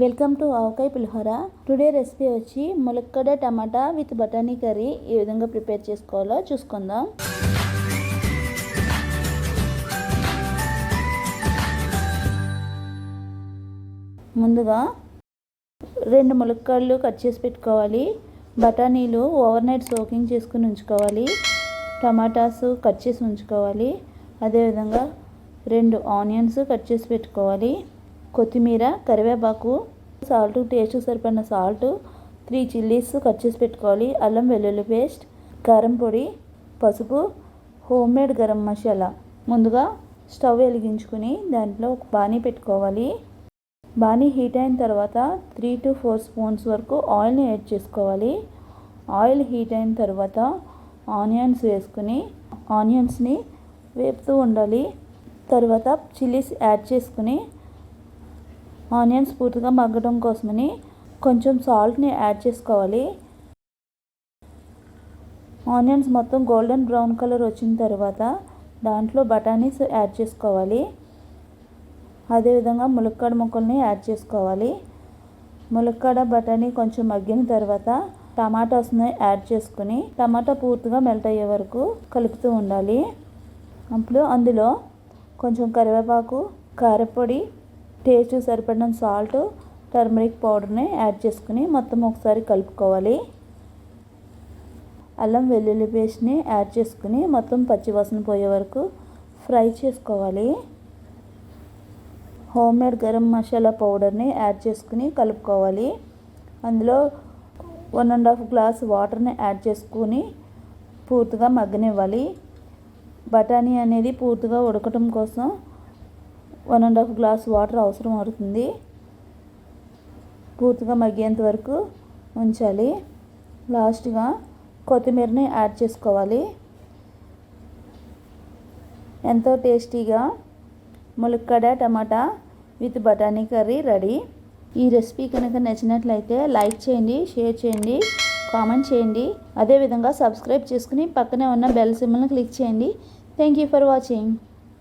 Welcome to Avakaya Pulihora. Today recipe వచ్చి ములక్కడ టమాటా విత్ బటానీ కర్రీ ఏ విధంగా ప్రిపేర్ చేసుకోవాలో చూసుకుందాం. ముందుగా రెండు ములక్కాడలు కట్ చేసి పెట్టుకోవాలి. బఠానీలు ఓవర్ నైట్ సోకింగ్ చేసుకుని ఉంచుకోవాలి. టమాటాస్ కట్ చేసి ఉంచుకోవాలి. అదేవిధంగా రెండు ఆనియన్స్ కట్ చేసి పెట్టుకోవాలి. కొత్తిమీర కరివేపాకు సాల్ట్ టేస్ట్ సరిపడిన సాల్ట్ త్రీ చిల్లీస్ కట్ చేసి పెట్టుకోవాలి. అల్లం వెల్లుల్లి పేస్ట్ కారం పొడి పసుపు హోమ్ మేడ్ గరం మసాలా. ముందుగా స్టవ్ వెలిగించుకుని దాంట్లో ఒక బాణీ పెట్టుకోవాలి. బాణీ హీట్ అయిన తర్వాత త్రీ టు ఫోర్ స్పూన్స్ వరకు ఆయిల్ని యాడ్ చేసుకోవాలి. ఆయిల్ హీట్ అయిన తర్వాత ఆనియన్స్ వేసుకుని ఆనియన్స్ని వేపుతూ ఉండాలి. తర్వాత చిల్లీస్ యాడ్ చేసుకుని ఆనియన్స్ పూర్తిగా మగ్గడం కోసమని కొంచెం సాల్ట్ని యాడ్ చేసుకోవాలి. ఆనియన్స్ మొత్తం గోల్డెన్ బ్రౌన్ కలర్ వచ్చిన తర్వాత దాంట్లో బఠానీస్ యాడ్ చేసుకోవాలి. అదేవిధంగా ములక్కాడ ముక్కల్ని యాడ్ చేసుకోవాలి. ములక్కాడ బఠానీ కొంచెం మగ్గిన తర్వాత టమాటాస్ని యాడ్ చేసుకుని టమాటా పూర్తిగా మెల్ట్ అయ్యే వరకు కలుపుతూ ఉండాలి. అప్పుడు అందులో కొంచెం కరివేపాకు కారపొడి టేస్ట్ సరిపడిన సాల్ట్ టర్మరిక్ పౌడర్ని యాడ్ చేసుకుని మొత్తం ఒకసారి కలుపుకోవాలి. అల్లం వెల్లుల్లి పేస్ట్ని యాడ్ చేసుకుని మొత్తం పచ్చివాసన పోయే వరకు ఫ్రై చేసుకోవాలి. హోమ్ మేడ్ గరం మసాలా పౌడర్ని యాడ్ చేసుకుని కలుపుకోవాలి. అందులో వన్ అండ్ హాఫ్ గ్లాస్ వాటర్ని యాడ్ చేసుకుని పూర్తిగా మగ్గనివ్వాలి. బఠానీ అనేది పూర్తిగా ఉడకటం కోసం one and half glass water అవసరం అవుతుంది. పూర్తిగా మగ్గేంత వరకు ఉంచాలి. లాస్ట్గా కొత్తిమీరని యాడ్ చేసుకోవాలి. ఎంతో టేస్టీగా ములక్కడ టమాటా విత్ బఠానీ కర్రీ రెడీ. ఈ రెసిపీ కనుక నచ్చినట్లయితే లైక్ చేయండి షేర్ చేయండి కామెంట్ చేయండి. అదేవిధంగా సబ్స్క్రైబ్ చేసుకుని పక్కనే ఉన్న బెల్ సింబల్ని క్లిక్ చేయండి. Thank you for watching.